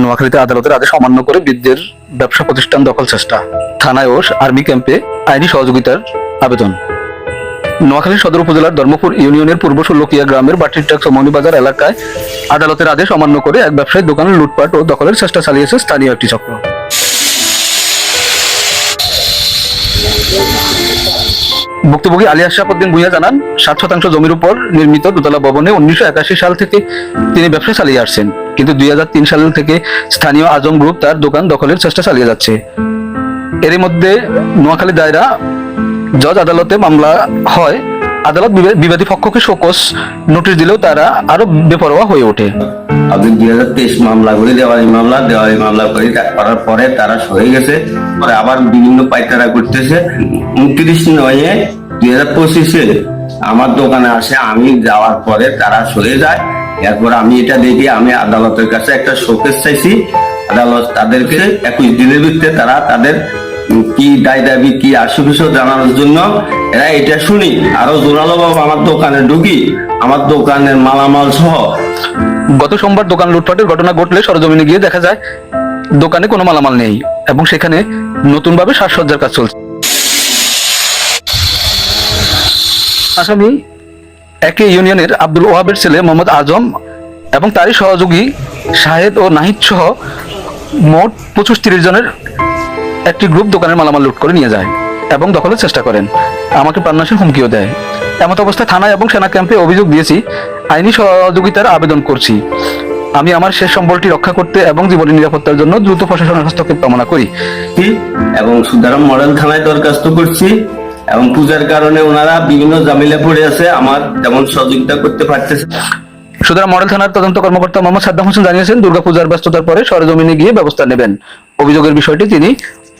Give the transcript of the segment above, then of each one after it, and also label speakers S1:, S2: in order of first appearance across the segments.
S1: নোয়াখালীতে আদালতের আদেশ অমান্য করে বৃদ্ধের ব্যবসা প্রতিষ্ঠান দখল চেষ্টা। থানায় ও আর্মি ক্যাম্পে আইনি সহযোগিতার আবেদন। নোয়াখালী সদর উপজেলার ধর্মপুর ইউনিয়নের পূর্ব ষোলকিয়া গ্রামের বাটিরটাক মৌনিবাজার এলাকায় আদালতের আদেশ অমান্য করে এক ব্যবসায়ী দোকানের লুটপাট ও দখলের চেষ্টা চালিয়েছে স্থানীয় একটি চক্র। ভুক্তভোগী আলী আশরাফুদ্দিন ভুঁইয়া জানান, সাত শতাংশ জমির উপর নির্মিত দোতলা ভবনে উনিশশো একাশি সাল থেকে তিনি ব্যবসা চালিয়ে আসছেন। কিন্তু দুই সাল থেকে স্থানীয় আজম গ্রুপ তার দোকান দখলের চেষ্টা চালিয়ে যাচ্ছে। এর মধ্যে নোয়াখালী দায়রা জজ আদালতে মামলা হয়। আদালত বিবা- বিবাদী পক্ষকে শোকস নোটিশ দিলেও তারা আরও বেপরোয়া হয়ে ওঠে।
S2: আপনি দুই হাজার তেইশ মামলা করে দেওয়ালি মামলা দেওয়ালি মামলা করে করার পরে তারা সরে গেছে। পরে আবার বিভিন্ন পাইতারা করতেছে। উনত্রিশ নয়ে দুই হাজার পঁচিশে আমার দোকানে আসে, আমি যাওয়ার পরে তারা সরে যায়। এরপর আমি এটা দেখি আমি আদালতের কাছে একটা শোকেস চাইছি। আদালত তাদেরকে একুশ দিনের ভিত্তিতে তারা তাদের কি দায় দাবি কি আশুবিশো জানানোর জন্য এরা এটা শুনি। আরও জোরালো বাবু আমার দোকানে ঢুকি। আমার দোকানের মালামাল সহ।
S1: গত সোমবার দোকান লুটপাটের ঘটনা ঘটলে সরজমিনে গিয়ে দেখা যায় দোকানে কোনো মালামাল নেই এবং সেখানে নতুনভাবে সাজসজ্জার কাজ চলছে। আসামি একই ইউনিয়নের আব্দুল ওয়াহাবের ছেলে মোহাম্মদ আজম এবং তারই সহযোগী শাহেদ ও নাহিদ সহ মোট পঁচিশ তিরিশ জনের একটি গ্রুপ দোকানের মালামাল লুট করে নিয়ে যায় এবং দখলের চেষ্টা করেন। আমাকে প্রাণনাশের হুমকিও দেয়। এমত অবস্থায় থানায় এবং সেনা ক্যাম্পে অভিযোগ দিয়েছি, আইনি সহযোগিতার আবেদন করছি। আমি আমার শেষ সম্বলটি রক্ষা করতে এবং জীবনের নিরাপত্তার জন্য দ্রুত প্রশাসনের হস্তক্ষেপ কামনা করি।
S2: এবং সুদারাম মডেল থানায় দরখাস্ত করছি। এবং পূজার কারণে ওনারা বিভিন্ন জামিলে পড়ে আছে, আমার যেমন সহযোগিতা করতে পারতেছে।
S1: সুতরাং মডেল থানার তদন্ত কর্মকর্তা মোহাম্মদ সাদ্দাম হোসেন জানিয়েছেন, দুর্গাপূজার ব্যস্ততার পরে সরেজমিনে গিয়ে ব্যবস্থা নেবেন অভিযোগের বিষয়টি তিনি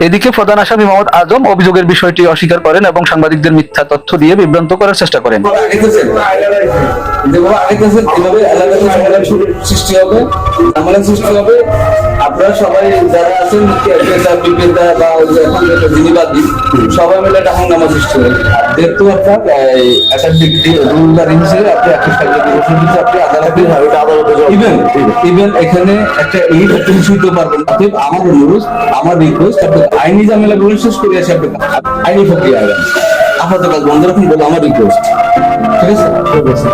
S1: এদিকে প্রধান আসামি মোহাম্মদ আজম অভিযোগের বিষয়টি অস্বীকার করেন এবং সাংবাদিকদের মিথ্যা তথ্য দিয়ে বিভ্রান্ত করার চেষ্টা করেন।
S3: আগেতেছেন যেভাবে আগেতেছেন এভাবে এলাকাতে ঝামেলার শুরু- সৃষ্টি হবে সৃষ্টি হবে আপনারা সবাই যারা আছেন বিক্রেতা বা ওই যে এখন সবাই মিলে একটা হাঙ্গামা সৃষ্টি হবে যেহেতু আপনার একটা ডিগ্রি রুলদার হিসেবে আপনি একশো ষাট বছর আপনি আদালতে আদালতে ইভেন ইভেন এখানে একটা এই একটা ইস্যু পারবেন অতএব আমার অনুরোধ আমার রিকোয়েস্ট আপনি আইনি ঝামেলাগুলো শেষ করে আসে আপনি। আইনি প্রক্রিয়া আগান আপাতত কাজ বন্ধ রাখুন, বলে আমার রিকোয়েস্ট ঠিক আছে?